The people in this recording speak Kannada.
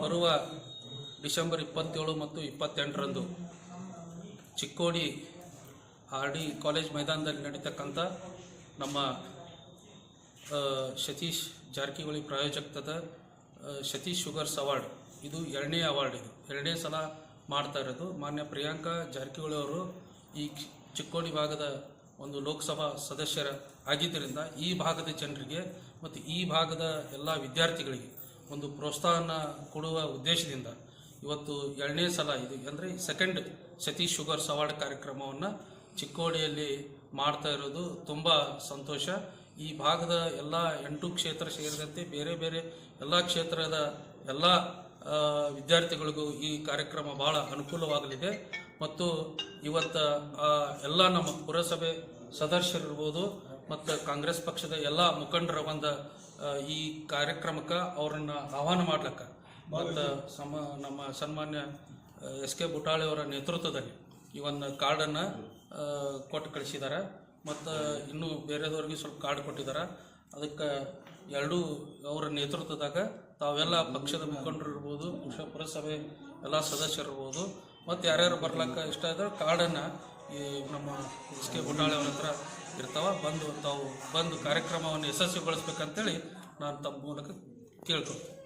ಬರುವ ಡಿಸೆಂಬರ್ ಇಪ್ಪತ್ತೇಳು ಮತ್ತು ಇಪ್ಪತ್ತೆಂಟರಂದು ಚಿಕ್ಕೋಡಿ ಆರ್ ಡಿ ಕಾಲೇಜ್ ಮೈದಾನದಲ್ಲಿ ನಡೀತಕ್ಕಂಥ ನಮ್ಮ ಸತೀಶ್ ಜಾರಕಿಹೊಳಿ ಪ್ರಾಯೋಜಕತ್ವದ ಆ, ಸತೀಶ್ ಶುಗರ್ಸ್ ಅವಾರ್ಡ್. ಇದು ಎರಡನೇ ಅವಾರ್ಡ್ ಇದು. ಎರಡನೇ ಸಲ ಮಾಡ್ತಾ ಇರೋದು. ಮಾನ್ಯ ಪ್ರಿಯಾಂಕಾ ಜಾರಕಿಹೊಳಿ ಅವರು ಈ ಚಿಕ್ಕೋಡಿ ಭಾಗದ ಒಂದು ಲೋಕಸಭಾ ಸದಸ್ಯರ ಆಗಿದ್ದರಿಂದ ಈ ಭಾಗದ ಜನರಿಗೆ ಮತ್ತು ಈ ಭಾಗದ ಎಲ್ಲ ವಿದ್ಯಾರ್ಥಿಗಳಿಗೆ ಒಂದು ಪ್ರೋತ್ಸಾಹನ ಕೊಡುವ ಉದ್ದೇಶದಿಂದ ಇವತ್ತು ಎರಡನೇ ಸಲ ಇದು ಅಂದರೆ ಸೆಕೆಂಡ್ ಸತೀಶ್ ಶುಗರ್ಸ್ ಅವಾರ್ಡ್ ಕಾರ್ಯಕ್ರಮವನ್ನು ಚಿಕ್ಕೋಡಿಯಲ್ಲಿ ಮಾಡ್ತಾ ಇರೋದು ತುಂಬ ಸಂತೋಷ. ಈ ಭಾಗದ ಎಲ್ಲ ಎಂಟು ಕ್ಷೇತ್ರ ಸೇರಿದಂತೆ ಬೇರೆ ಬೇರೆ ಎಲ್ಲ ಕ್ಷೇತ್ರದ ಎಲ್ಲ ವಿದ್ಯಾರ್ಥಿಗಳಿಗೂ ಈ ಕಾರ್ಯಕ್ರಮ ಬಹಳ ಅನುಕೂಲವಾಗಲಿದೆ. ಮತ್ತು ಇವತ್ತು ಎಲ್ಲ ನಮ್ಮ ಪುರಸಭೆ ಸದಸ್ಯರಿರ್ಬೋದು ಮತ್ತು ಕಾಂಗ್ರೆಸ್ ಪಕ್ಷದ ಎಲ್ಲ ಮುಖಂಡರ ಒಂದು ಈ ಕಾರ್ಯಕ್ರಮಕ್ಕೆ ಅವರನ್ನು ಆಹ್ವಾನ ಮಾಡ್ಲಿಕ್ಕೆ. ಮತ್ತು ಸಮ, ನಮ್ಮ ಸನ್ಮಾನ್ಯ ಎಸ್ ಕೆ ಬುಟಾಳಿ ಅವರ ನೇತೃತ್ವದಲ್ಲಿ ಈ ಒಂದು ಕಾರ್ಡನ್ನು ಕೊಟ್ಟು ಕಳಿಸಿದ್ದಾರೆ ಮತ್ತು ಇನ್ನೂ ಬೇರೆದವ್ರಿಗೆ ಸ್ವಲ್ಪ ಕಾರ್ಡ್ ಕೊಟ್ಟಿದ್ದಾರೆ ಅದಕ್ಕೆ ಎರಡೂ ಅವರ ನೇತೃತ್ವದಾಗ ತಾವೆಲ್ಲ ಪಕ್ಷದ ಮುಖಂಡರು ಇರ್ಬೋದು ಪುರಸಭೆ ಎಲ್ಲ ಸದಸ್ಯರು ಇರ್ಬೋದು. ಮತ್ತು ಯಾರ್ಯಾರು ಬರ್ಲಿಕ್ಕೆ ಇಷ್ಟ ಇದ್ರೆ ಕಾರ್ಡನ್ನು ಈ ನಮ್ಮ ಎಸ್ ಕೆ ಅವ್ರ ಹತ್ರ ಇರ್ತಾವ, ಬಂದು ತಾವು ಬಂದು ಕಾರ್ಯಕ್ರಮವನ್ನು ಯಶಸ್ವಿಗೊಳಿಸ್ಬೇಕಂತೇಳಿ ನಾನು ತಮ್ಮ ಮೂಲಕ ಕೇಳ್ಕೊಳ್ತೀನಿ.